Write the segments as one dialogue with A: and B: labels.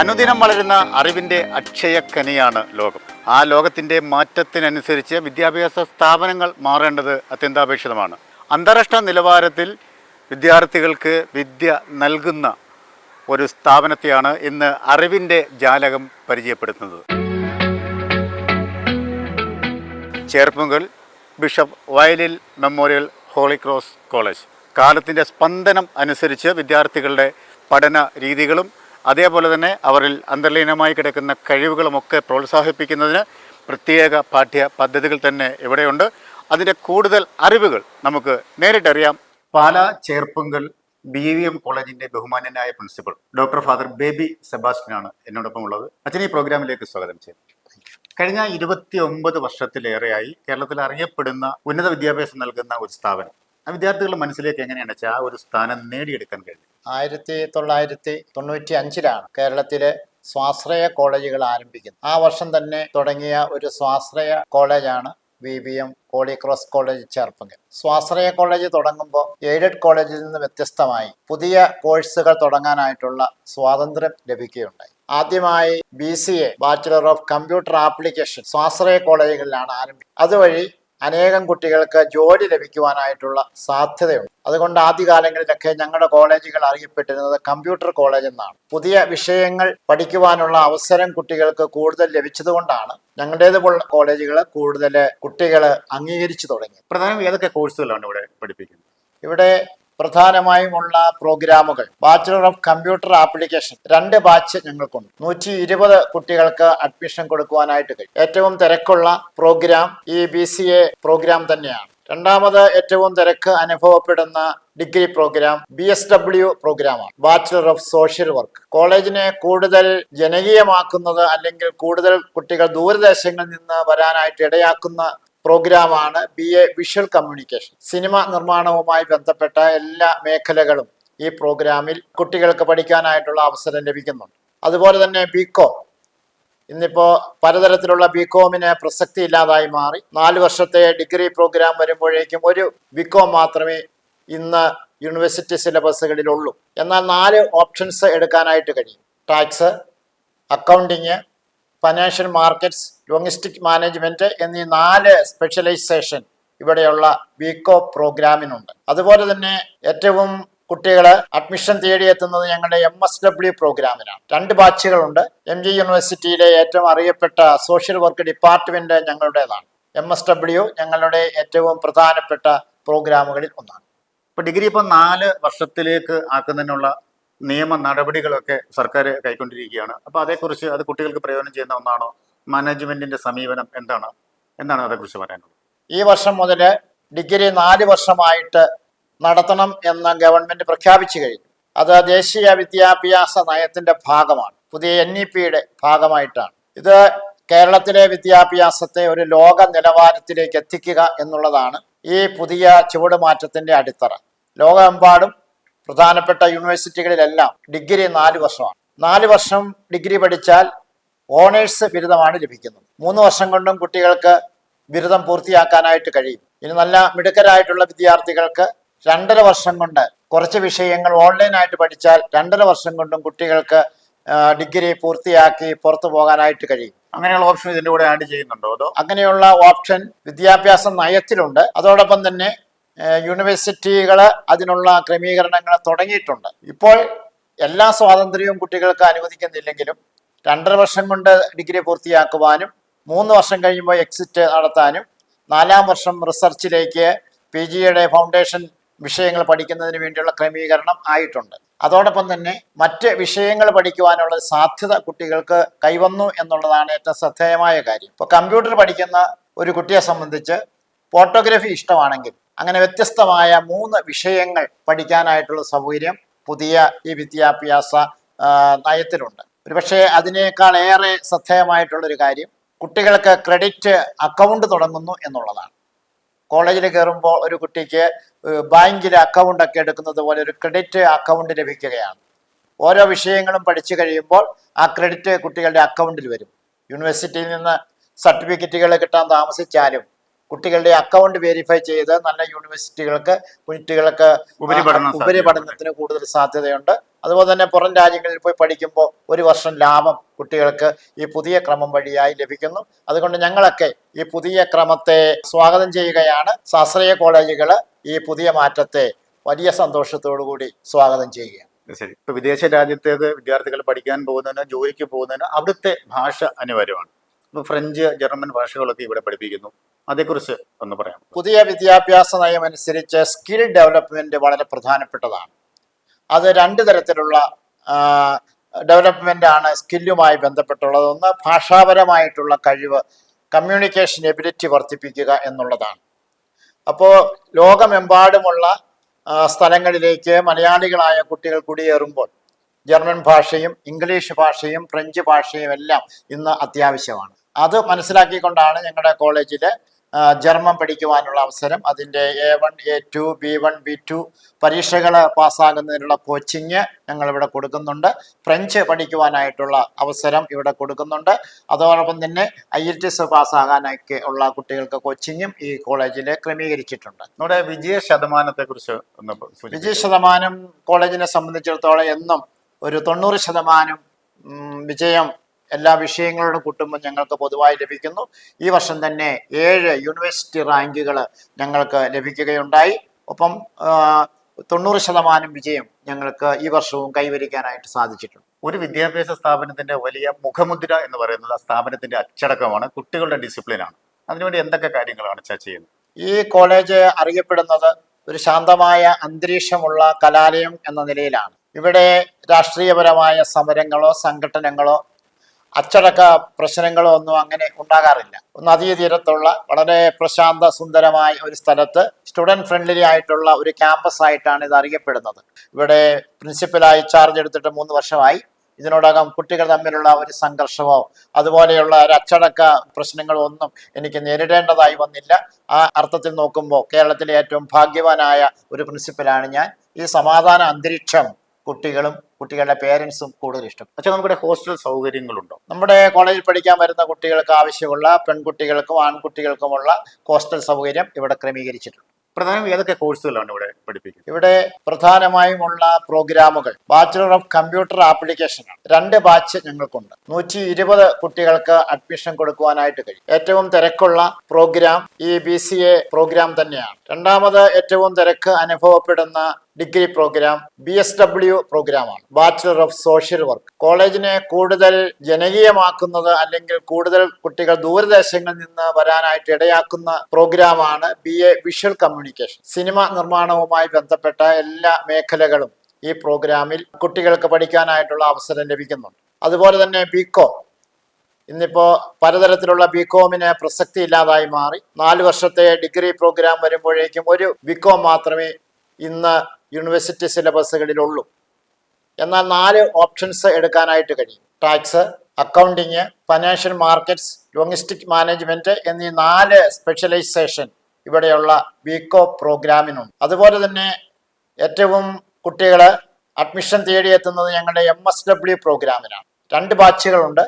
A: അനുദിനം വളരുന്ന അറിവിന്റെ അക്ഷയക്കനിയാണ് ലോകം. ആ ലോകത്തിന്റെ മാറ്റത്തിനനുസരിച്ച് വിദ്യാഭ്യാസ സ്ഥാപനങ്ങൾ മാറേണ്ടത് അത്യന്താപേക്ഷിതമാണ്. അന്താരാഷ്ട്ര നിലവാരത്തിൽ വിദ്യാർത്ഥികൾക്ക് വിദ്യ നൽകുന്ന ഒരു സ്ഥാപനത്തെയാണ് ഇന്ന് അറിവിന്റെ ജാലകം പരിചയപ്പെടുത്തുന്നത്. Cherpunkal bishop Vayalil memorial holy cross college. കാലത്തിന്റെ സ്പന്ദനം അനുസരിച്ച് വിദ്യാർത്ഥികളുടെ പഠന രീതികളും അതേപോലെ തന്നെ അവരിൽ അന്തർലീനമായി കിടക്കുന്ന കഴിവുകളുമൊക്കെ പ്രോത്സാഹിപ്പിക്കുന്നതിന് പ്രത്യേക പാഠ്യ പദ്ധതികൾ തന്നെ ഇവിടെയുണ്ട്. അതിന്റെ കൂടുതൽ അറിവുകൾ നമുക്ക് നേരിട്ടറിയാം. Pala Cherpunkal B V M കോളേജിന്റെ ബഹുമാന്യനായ പ്രിൻസിപ്പൽ ഡോക്ടർ ഫാദർ ബേബി സെബാസ്റ്റിനാണ് എന്നോടൊപ്പം ഉള്ളത് അച്ഛൻ ഈ പ്രോഗ്രാമിലേക്ക് സ്വാഗതം ചെയ്തു കഴിഞ്ഞ ഇരുപത്തി ഒമ്പത് വർഷത്തിലേറെയായി കേരളത്തിൽ അറിയപ്പെടുന്ന ഉന്നത വിദ്യാഭ്യാസം നൽകുന്ന ഒരു സ്ഥാപനം. ആ വിദ്യാർത്ഥികളുടെ മനസ്സിലേക്ക് എങ്ങനെയാണ് വെച്ചാൽ ആ ഒരു സ്ഥാനം നേടിയെടുക്കാൻ കഴിഞ്ഞു
B: ആയിരത്തി തൊള്ളായിരത്തി തൊണ്ണൂറ്റി അഞ്ചിലാണ് കേരളത്തിലെ സ്വാശ്രയ കോളേജുകൾ ആരംഭിക്കുന്നത്. ആ വർഷം തന്നെ തുടങ്ങിയ ഒരു സ്വാശ്രയ കോളേജാണ് V B M holy cross college Cherpunkal സ്വാശ്രയ കോളേജ് തുടങ്ങുമ്പോൾ എയ്ഡഡ് കോളേജിൽ നിന്ന് വ്യത്യസ്തമായി പുതിയ കോഴ്സുകൾ തുടങ്ങാനായിട്ടുള്ള സ്വാതന്ത്ര്യം ലഭിക്കുകയുണ്ടായി. ആദ്യമായി B C A bachelor of computer application സ്വാശ്രയ കോളേജുകളിലാണ് ആരംഭിച്ചത്. അതുവഴി അനേകം കുട്ടികൾക്ക് ജോലി ലഭിക്കുവാനായിട്ടുള്ള സാധ്യതയുണ്ട്. അതുകൊണ്ട് ആദ്യകാലങ്ങളിലൊക്കെ ഞങ്ങളുടെ കോളേജുകൾ അറിയപ്പെട്ടിരുന്നത് കമ്പ്യൂട്ടർ കോളേജ് എന്നാണ്. പുതിയ വിഷയങ്ങൾ പഠിക്കുവാനുള്ള അവസരം കുട്ടികൾക്ക് കൂടുതൽ ലഭിച്ചതുകൊണ്ടാണ് ഞങ്ങളുടേതുപോലുള്ള കോളേജുകൾ കൂടുതൽ കുട്ടികൾ അംഗീകരിച്ചു തുടങ്ങി
A: പ്രധാനം ഏതൊക്കെ കോഴ്സുകളാണ് ഇവിടെ പഠിപ്പിക്കുന്നത്?
B: ഇവിടെ പ്രധാനമായുമുള്ള പ്രോഗ്രാമുകൾ. ബാച്ചിലർ ഓഫ് കമ്പ്യൂട്ടർ ആപ്ലിക്കേഷൻ രണ്ട് ബാച്ച് ഞങ്ങൾക്കുണ്ട്. നൂറ്റി ഇരുപത് കുട്ടികൾക്ക് അഡ്മിഷൻ കൊടുക്കുവാനായിട്ട് കഴിയും. ഏറ്റവും തിരക്കുള്ള പ്രോഗ്രാം ഈ ബി സി എ പ്രോഗ്രാം തന്നെയാണ്. രണ്ടാമത് ഏറ്റവും തിരക്ക് അനുഭവപ്പെടുന്ന degree program B S W പ്രോഗ്രാമാണ്. ബാച്ചിലർ ഓഫ് സോഷ്യൽ വർക്ക് കോളേജിനെ കൂടുതൽ ജനകീയമാക്കുന്നത് അല്ലെങ്കിൽ കൂടുതൽ കുട്ടികൾ ദൂരദേശങ്ങളിൽ നിന്ന് വരാനായിട്ട് ഇടയാക്കുന്ന പ്രോഗ്രാമാണ് B A visual communication. Cinema നിർമ്മാണവുമായി ബന്ധപ്പെട്ട എല്ലാ മേഖലകളും ഈ പ്രോഗ്രാമിൽ കുട്ടികൾക്ക് പഠിക്കാനായിട്ടുള്ള അവസരം ലഭിക്കുന്നുണ്ട്. അതുപോലെ തന്നെ ബികോം. ഇന്നിപ്പോ പലതരത്തിലുള്ള ബികോമിന് പ്രസക്തി ഇല്ലാതായി മാറി. നാല് വർഷത്തെ ഡിഗ്രി പ്രോഗ്രാം വരുമ്പോഴേക്കും ഒരു ബികോം മാത്രമേ ഇന്ന് യൂണിവേഴ്സിറ്റി സിലബസുകളിലുള്ളൂ. എന്നാൽ നാല് ഓപ്ഷൻസ് എടുക്കാനായിട്ട് കഴിയും. Tax accounting financial markets logistic management എന്നീ നാല് സ്പെഷ്യലൈസേഷൻ ഇവിടെയുള്ള ബികോ പ്രോഗ്രാമിനുണ്ട്. അതുപോലെ തന്നെ ഏറ്റവും കുട്ടികൾ അഡ്മിഷൻ തേടിയെത്തുന്നത് ഞങ്ങളുടെ എം എസ് ഡബ്ല്യു പ്രോഗ്രാമിനാണ്. രണ്ട് ബാച്ചുകളുണ്ട്. എം ജി യൂണിവേഴ്സിറ്റിയിലെ ഏറ്റവും അറിയപ്പെട്ട സോഷ്യൽ വർക്ക് ഡിപ്പാർട്ട്മെന്റ് ഞങ്ങളുടേതാണ്. എം എസ് ഡബ്ല്യു ഞങ്ങളുടെ ഏറ്റവും പ്രധാനപ്പെട്ട പ്രോഗ്രാമുകളിൽ ഒന്നാണ്.
A: ഇപ്പൊ ഡിഗ്രി ഇപ്പൊ നാല് വർഷത്തിലേക്ക് ആക്കുന്നതിനുള്ള നിയമ നടപടികളൊക്കെ സർക്കാർ കൈക്കൊണ്ടിരിക്കുകയാണ്. അപ്പൊ അതേക്കുറിച്ച് അത് കുട്ടികൾക്ക് പ്രയോജനം ചെയ്യുന്ന ഒന്നാണോ? മാനേജ്മെന്റിന്റെ സമീപനം എന്താണ്? എന്താണ് അതേക്കുറിച്ച് പറയാനുള്ളത്?
B: ഈ വർഷം മുതൽ ഡിഗ്രി നാല് വർഷമായിട്ട് നടത്തണം എന്ന് ഗവൺമെന്റ് പ്രഖ്യാപിച്ചു കഴിഞ്ഞു. അത് ദേശീയ വിദ്യാഭ്യാസ നയത്തിന്റെ ഭാഗമാണ്. പുതിയ എൻ ഇ പിയുടെ ഭാഗമായിട്ടാണ്. ഇത് കേരളത്തിലെ വിദ്യാഭ്യാസത്തെ ഒരു ലോക നിലവാരത്തിലേക്ക് എത്തിക്കുക എന്നുള്ളതാണ് ഈ പുതിയ ചുവടുമാറ്റത്തിന്റെ അടിത്തറ. ലോകമെമ്പാടും പ്രധാനപ്പെട്ട യൂണിവേഴ്സിറ്റികളിലെല്ലാം ഡിഗ്രി നാല് വർഷമാണ്. നാല് വർഷം ഡിഗ്രി പഠിച്ചാൽ ഓണേഴ്സ് ബിരുദമാണ് ലഭിക്കുന്നത്. മൂന്ന് വർഷം കൊണ്ടും കുട്ടികൾക്ക് ബിരുദം പൂർത്തിയാക്കാനായിട്ട് കഴിയും. ഇനി നല്ല മിടുക്കരായിട്ടുള്ള വിദ്യാർത്ഥികൾക്ക് രണ്ടര വർഷം കൊണ്ട് കുറച്ച് വിഷയങ്ങൾ ഓൺലൈനായിട്ട് പഠിച്ചാൽ രണ്ടര വർഷം കൊണ്ടും കുട്ടികൾക്ക് ഡിഗ്രി പൂർത്തിയാക്കി പുറത്തു പോകാനായിട്ട് കഴിയും.
A: അങ്ങനെയുള്ള ഓപ്ഷൻ ഇതിന്റെ കൂടെ ആഡ് ചെയ്യുന്നുണ്ടോ അതോ?
B: അങ്ങനെയുള്ള ഓപ്ഷൻ വിദ്യാഭ്യാസ നയത്തിലുണ്ട്. അതോടൊപ്പം തന്നെ യൂണിവേഴ്സിറ്റികൾ അതിനുള്ള ക്രമീകരണങ്ങൾ തുടങ്ങിയിട്ടുണ്ട്. ഇപ്പോൾ എല്ലാ സ്വാതന്ത്ര്യവും കുട്ടികൾക്ക് അനുവദിക്കുന്നില്ലെങ്കിലും രണ്ടര വർഷം കൊണ്ട് ഡിഗ്രി പൂർത്തിയാക്കുവാനും മൂന്ന് വർഷം കഴിയുമ്പോൾ എക്സിറ്റ് നടത്താനും നാലാം വർഷം റിസർച്ചിലേക്ക് പി ജിയുടെ ഫൗണ്ടേഷൻ വിഷയങ്ങൾ പഠിക്കുന്നതിന് വേണ്ടിയുള്ള ക്രമീകരണം ആയിട്ടുണ്ട്. അതോടൊപ്പം തന്നെ മറ്റ് വിഷയങ്ങൾ പഠിക്കുവാനുള്ള സാധ്യത കുട്ടികൾക്ക് കൈവന്നു എന്നുള്ളതാണ് ഏറ്റവും ശ്രദ്ധേയമായ കാര്യം. ഇപ്പോൾ കമ്പ്യൂട്ടർ പഠിക്കുന്ന ഒരു കുട്ടിയെ സംബന്ധിച്ച് ഫോട്ടോഗ്രാഫി ഇഷ്ടമാണെങ്കിൽ അങ്ങനെ വ്യത്യസ്തമായ മൂന്ന് വിഷയങ്ങൾ പഠിക്കാനായിട്ടുള്ള സൗകര്യം പുതിയ ഈ വിദ്യാഭ്യാസ നയത്തിലുണ്ട്. ഒരുപക്ഷെ അതിനേക്കാൾ ഏറെ ശ്രദ്ധേയമായിട്ടുള്ള ഒരു കാര്യം കുട്ടികൾക്ക് ക്രെഡിറ്റ് അക്കൗണ്ട് തുടങ്ങുന്നു എന്നുള്ളതാണ്. കോളേജിൽ കയറുമ്പോൾ ഒരു കുട്ടിക്ക് ബാങ്കിൽ അക്കൗണ്ട് ഒക്കെ എടുക്കുന്നത് പോലെ ഒരു ക്രെഡിറ്റ് അക്കൗണ്ട് ലഭിക്കുകയാണ്. ഓരോ വിഷയങ്ങളും പഠിച്ചു കഴിയുമ്പോൾ ആ ക്രെഡിറ്റ് കുട്ടികളുടെ അക്കൗണ്ടിൽ വരും. യൂണിവേഴ്സിറ്റിയിൽ നിന്ന് സർട്ടിഫിക്കറ്റുകൾ കിട്ടാൻ താമസിച്ചാലും കുട്ടികളുടെ അക്കൗണ്ട് വെരിഫൈ ചെയ്ത് നല്ല യൂണിവേഴ്സിറ്റികൾക്ക് കുട്ടികൾക്ക്
A: ഉപരിപഠന
B: ഉപരിപഠനത്തിന് കൂടുതൽ സാധ്യതയുണ്ട്. അതുപോലെ തന്നെ പുറം രാജ്യങ്ങളിൽ പോയി പഠിക്കുമ്പോൾ ഒരു വർഷം ലാഭം കുട്ടികൾക്ക് ഈ പുതിയ ക്രമം വഴിയായി ലഭിക്കുന്നു. അതുകൊണ്ട് ഞങ്ങളൊക്കെ ഈ പുതിയ ക്രമത്തെ സ്വാഗതം ചെയ്യുകയാണ്. ശാസ്ത്രീയ കോളേജുകൾ ഈ പുതിയ മാറ്റത്തെ വലിയ സന്തോഷത്തോടു കൂടി സ്വാഗതം ചെയ്യുകയാണ്.
A: ശരി. ഇപ്പൊ വിദേശ രാജ്യത്തേത് വിദ്യാർത്ഥികൾ പഠിക്കാൻ പോകുന്നതിന് ജോലിക്ക് പോകുന്നതിന് അവിടുത്തെ ഭാഷ അനിവാര്യമാണ്. ഇപ്പൊ ഫ്രഞ്ച് ജർമ്മൻ ഭാഷകളൊക്കെ ഇവിടെ പഠിപ്പിക്കുന്നു. അതേക്കുറിച്ച് ഒന്ന് പറയാം
B: പുതിയ വിദ്യാഭ്യാസ നയം അനുസരിച്ച് സ്കിൽ ഡെവലപ്മെന്റ് വളരെ പ്രധാനപ്പെട്ടതാണ്. അത് രണ്ട് തരത്തിലുള്ള ഡെവലപ്മെന്റ് ആണ് സ്കില്ലുമായി ബന്ധപ്പെട്ടുള്ളത്. ഒന്ന് ഭാഷാപരമായിട്ടുള്ള കഴിവ് കമ്മ്യൂണിക്കേഷൻ എബിലിറ്റി വർദ്ധിപ്പിക്കുക എന്നുള്ളതാണ്. അപ്പോൾ ലോകമെമ്പാടുമുള്ള സ്ഥലങ്ങളിലേക്ക് മലയാളികളായ കുട്ടികൾ കുടിയേറുമ്പോൾ ജർമ്മൻ ഭാഷയും ഇംഗ്ലീഷ് ഭാഷയും ഫ്രഞ്ച് ഭാഷയും എല്ലാം ഇന്ന് അത്യാവശ്യമാണ്. അത് മനസ്സിലാക്കിക്കൊണ്ടാണ് ഞങ്ങളുടെ കോളേജിൽ ജർമ്മൻ പഠിക്കുവാനുള്ള അവസരം. അതിന്റെ A one A two B one B two പരീക്ഷകൾ പാസ്സാകുന്നതിനുള്ള കോച്ചിങ് ഞങ്ങളിവിടെ കൊടുക്കുന്നുണ്ട്. ഫ്രഞ്ച് പഠിക്കുവാനായിട്ടുള്ള അവസരം ഇവിടെ കൊടുക്കുന്നുണ്ട്. അതോടൊപ്പം തന്നെ ഐ എൽ ടി എസ് പാസ്സാകാനൊക്കെ ഉള്ള കുട്ടികൾക്ക് കോച്ചിങ്ങും ഈ കോളേജിൽ ക്രമീകരിച്ചിട്ടുണ്ട്.
A: നമ്മുടെ വിജയ ശതമാനത്തെക്കുറിച്ച്.
B: വിജയ ശതമാനം കോളേജിനെ സംബന്ധിച്ചിടത്തോളം എന്നും ഒരു തൊണ്ണൂറ് ശതമാനം വിജയം എല്ലാ വിഷയങ്ങളോടും കൂട്ടുമ്പോൾ ഞങ്ങൾക്ക് പൊതുവായി ലഭിക്കുന്നു. ഈ വർഷം തന്നെ ഏഴ് യൂണിവേഴ്സിറ്റി റാങ്കുകൾ ഞങ്ങൾക്ക് ലഭിക്കുകയുണ്ടായി. ഒപ്പം തൊണ്ണൂറ് ശതമാനം വിജയം ഞങ്ങൾക്ക് ഈ വർഷവും കൈവരിക്കാനായിട്ട് സാധിച്ചിട്ടുണ്ട്.
A: ഒരു വിദ്യാഭ്യാസ സ്ഥാപനത്തിന്റെ വലിയ മുഖമുദ്ര എന്ന് പറയുന്നത് ആ സ്ഥാപനത്തിന്റെ അച്ചടക്കമാണ്. കുട്ടികളുടെ ഡിസിപ്ലിനാണ്. അതിനുവേണ്ടി എന്തൊക്കെ കാര്യങ്ങളാണ് ചർച്ച ചെയ്യുന്നത്?
B: ഈ കോളേജ് അറിയപ്പെടുന്നത് ഒരു ശാന്തമായ അന്തരീക്ഷമുള്ള കലാലയം എന്ന നിലയിലാണ്. ഇവിടെ രാഷ്ട്രീയപരമായ സമരങ്ങളോ സംഘടനകളോ അച്ചടക്ക പ്രശ്നങ്ങളോ ഒന്നും അങ്ങനെ ഉണ്ടാകാറില്ല. നദീതീരത്തുള്ള വളരെ പ്രശാന്ത സുന്ദരമായ ഒരു സ്ഥലത്ത് സ്റ്റുഡന്റ് ഫ്രണ്ട്ലി ആയിട്ടുള്ള ഒരു ക്യാമ്പസ് ആയിട്ടാണ് ഇത് അറിയപ്പെടുന്നത്. ഇവിടെ പ്രിൻസിപ്പലായി ചാർജ് എടുത്തിട്ട് മൂന്ന് വർഷമായി. ഇതിനോടകം കുട്ടികൾ തമ്മിലുള്ള ഒരു സംഘർഷമോ അതുപോലെയുള്ള ഒരു അച്ചടക്ക പ്രശ്നങ്ങളോ ഒന്നും എനിക്ക് നേരിടേണ്ടതായി വന്നില്ല. ആ അർത്ഥത്തിൽ നോക്കുമ്പോൾ കേരളത്തിലെ ഏറ്റവും ഭാഗ്യവാനായ ഒരു പ്രിൻസിപ്പലാണ് ഞാൻ. ഈ സമാധാന അന്തരീക്ഷം കുട്ടികളും കുട്ടികളുടെ പേരൻസും കൂടുതൽ ഇഷ്ടം.
A: പക്ഷെ നമ്മുടെ ഹോസ്റ്റൽ സൗകര്യങ്ങളുണ്ടോ?
B: നമ്മുടെ കോളേജിൽ പഠിക്കാൻ വരുന്ന കുട്ടികൾക്ക് ആവശ്യമുള്ള പെൺകുട്ടികൾക്കും ആൺകുട്ടികൾക്കുമുള്ള ഹോസ്റ്റൽ സൗകര്യം ഇവിടെ ക്രമീകരിച്ചിട്ടുണ്ട്.
A: പ്രധാനം ഏതൊക്കെ കോഴ്സുകളാണ് ഇവിടെ പഠിപ്പിക്കുന്നത്?
B: ഇവിടെ പ്രധാനമായും ഉള്ള പ്രോഗ്രാമുകൾ ബാച്ചിലർ ഓഫ് കമ്പ്യൂട്ടർ ആപ്ലിക്കേഷൻ ആണ്. രണ്ട് ബാച്ച് ഞങ്ങൾക്കുണ്ട്. നൂറ്റി ഇരുപത് കുട്ടികൾക്ക് അഡ്മിഷൻ കൊടുക്കുവാനായിട്ട് കഴിയും. ഏറ്റവും തിരക്കുള്ള പ്രോഗ്രാം ഈ ബി സി എ പ്രോഗ്രാം തന്നെയാണ്. രണ്ടാമത് ഏറ്റവും തിരക്ക് അനുഭവപ്പെടുന്ന degree program B S W പ്രോഗ്രാമാണ്. ബാച്ചിലർ ഓഫ് സോഷ്യൽ വർക്ക് കോളേജിനെ കൂടുതൽ ജനകീയമാക്കുന്നത് അല്ലെങ്കിൽ കൂടുതൽ കുട്ടികൾ ദൂരദേശങ്ങളിൽ നിന്ന് വരാനായിട്ട് ഇടയാക്കുന്ന പ്രോഗ്രാമാണ് B A visual communication cinema നിർമ്മാണവുമായി ബന്ധപ്പെട്ട എല്ലാ മേഖലകളും ഈ പ്രോഗ്രാമിൽ കുട്ടികൾക്ക് പഠിക്കാനായിട്ടുള്ള അവസരം ലഭിക്കുന്നുണ്ട്. അതുപോലെ തന്നെ ബികോം ഇന്നിപ്പോ പലതരത്തിലുള്ള ബികോമിന് പ്രസക്തി ഇല്ലാതായി മാറി. നാല് വർഷത്തെ ഡിഗ്രി പ്രോഗ്രാം വരുമ്പോഴേക്കും ഒരു ബികോം മാത്രമേ ഇന്ന് യൂണിവേഴ്സിറ്റി സിലബസുകളിലുള്ളൂ എന്നാൽ നാല് ഓപ്ഷൻസ് എടുക്കാനായിട്ട് കഴിയും. Tax accounting financial markets logistic management എന്നീ നാല് സ്പെഷ്യലൈസേഷൻ ഇവിടെയുള്ള ബികോ പ്രോഗ്രാമിനുണ്ട് അതുപോലെ തന്നെ ഏറ്റവും കുട്ടികൾ അഡ്മിഷൻ തേടി എത്തുന്നത് ഞങ്ങളുടെ എം എസ് ഡബ്ല്യു പ്രോഗ്രാമിനാണ് രണ്ട് ബാച്ചുകളുണ്ട്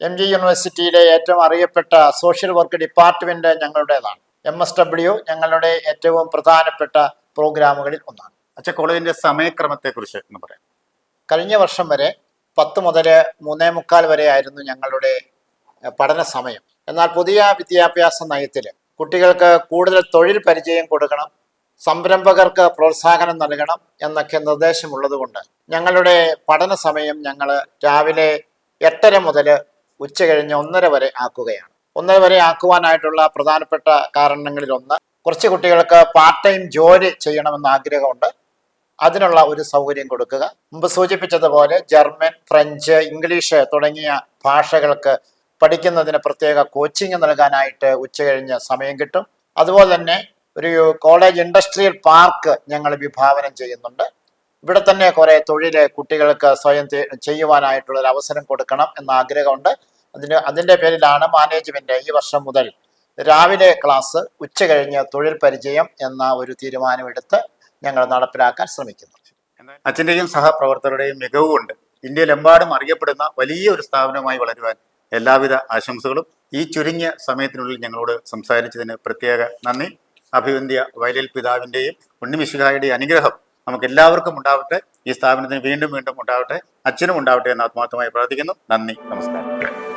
B: എം ജി യൂണിവേഴ്സിറ്റിയിലെ ഏറ്റവും അറിയപ്പെട്ട സോഷ്യൽ വർക്ക് ഡിപ്പാർട്ട്മെന്റ് ഞങ്ങളുടേതാണ്. എം എസ് ഡബ്ല്യു ഞങ്ങളുടെ ഏറ്റവും പ്രധാനപ്പെട്ട പ്രോഗ്രാമുകളിൽ ഒന്നാണ്.
A: അച്ഛ കോളേജിന്റെ സമയക്രമത്തെ കുറിച്ച് ഒന്ന് പറയാം.
B: കഴിഞ്ഞ വർഷം വരെ പത്ത് മുതൽ മൂന്നേ മുക്കാൽ വരെ ആയിരുന്നു ഞങ്ങളുടെ പഠന സമയം. എന്നാൽ പുതിയ വിദ്യാഭ്യാസ നയത്തിൽ കുട്ടികൾക്ക് കൂടുതൽ തൊഴിൽ പരിചയം കൊടുക്കണം സംരംഭകർക്ക് പ്രോത്സാഹനം നൽകണം എന്നൊക്കെ നിർദ്ദേശമുള്ളതുകൊണ്ട് ഞങ്ങളുടെ പഠന സമയം ഞങ്ങൾ രാവിലെ എട്ടര മുതൽ ഉച്ച കഴിഞ്ഞ് ഒന്നര വരെ ആക്കുകയാണ്. ഒന്നര വരെ ആക്കുവാനായിട്ടുള്ള പ്രധാനപ്പെട്ട കാരണങ്ങളിൽ ഒന്ന് കുറച്ച് കുട്ടികൾക്ക് പാർട്ട് ടൈം ജോലി ചെയ്യണമെന്ന് ആഗ്രഹമുണ്ട്. അതിനുള്ള ഒരു സൗകര്യം കൊടുക്കുക. മുമ്പ് സൂചിപ്പിച്ചതുപോലെ ജർമ്മൻ ഫ്രഞ്ച് ഇംഗ്ലീഷ് തുടങ്ങിയ ഭാഷകൾക്ക് പഠിക്കുന്നതിന് പ്രത്യേക കോച്ചിങ് നൽകാനായിട്ട് ഉച്ചകഴിഞ്ഞ് സമയം കിട്ടും. അതുപോലെ തന്നെ ഒരു കോളേജ് ഇൻഡസ്ട്രിയൽ പാർക്ക് ഞങ്ങൾ വിഭാവനം ചെയ്യുന്നുണ്ട്. ഇവിടെ തന്നെ കുറെ തൊഴിൽ കുട്ടികൾക്ക് സ്വയം ചെയ്യുവാനായിട്ടുള്ള ഒരു അവസരം കൊടുക്കണം എന്ന ആഗ്രഹമുണ്ട്. അതിന് അതിന്റെ പേരിലാണ് മാനേജ്മെന്റ് ഈ വർഷം മുതൽ രാവിലെ ക്ലാസ് ഉച്ച കഴിഞ്ഞ് തൊഴിൽ പരിചയം എന്ന ഒരു തീരുമാനമെടുത്ത് ഞങ്ങൾ നടപ്പിലാക്കാൻ ശ്രമിക്കുന്നു.
A: അച്ഛന്റെയും സഹപ്രവർത്തകരുടെയും മികവ് കൊണ്ട് ഇന്ത്യയിലെമ്പാടും അറിയപ്പെടുന്ന വലിയ ഒരു സ്ഥാപനമായി വളരുവാൻ എല്ലാവിധ ആശംസകളും ഈ ചുരുങ്ങിയ സമയത്തിനുള്ളിൽ ഞങ്ങളോട് സംസാരിച്ചതിന് പ്രത്യേക നന്ദി. അഭിവന്ധ്യ വയലിൽ പിതാവിന്റെയും ഉണ്ണിമിശുഖായുടെയും അനുഗ്രഹം നമുക്ക് എല്ലാവർക്കും ഉണ്ടാവട്ടെ. ഈ സ്ഥാപനത്തിന് വീണ്ടും വീണ്ടും ഉണ്ടാവട്ടെ. അച്ഛനും ഉണ്ടാവട്ടെ എന്ന് ആത്മാർത്ഥമായി പ്രാർത്ഥിക്കുന്നു. നന്ദി. നമസ്കാരം.